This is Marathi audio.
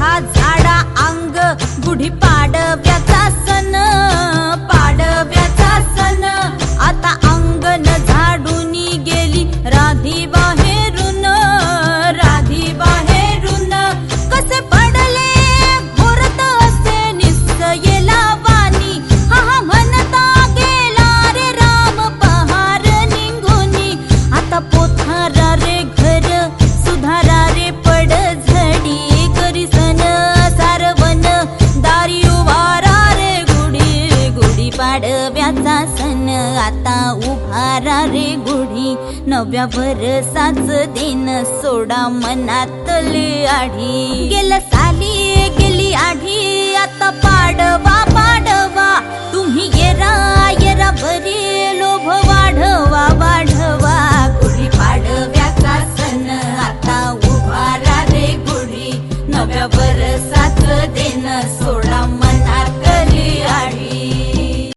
हा झाडा अंग गुढी पाडव्याचा सण पाडव्याचा सण. आता अंगण झाडून गेली राधी पाडव्याचा सण. आता उभारा रे गुढी. नव्या भरसाच दिन. सोडा मनातली आढी. गेल साली गेली आढी. आता पाडवा पाडवा. तुम्ही येरा येरा भरी लोभ वाढवा वाढवा. गुढी पाडव्याचा सण. आता उभारा रे गुढी. नव्या भरसाच दिन. सोडा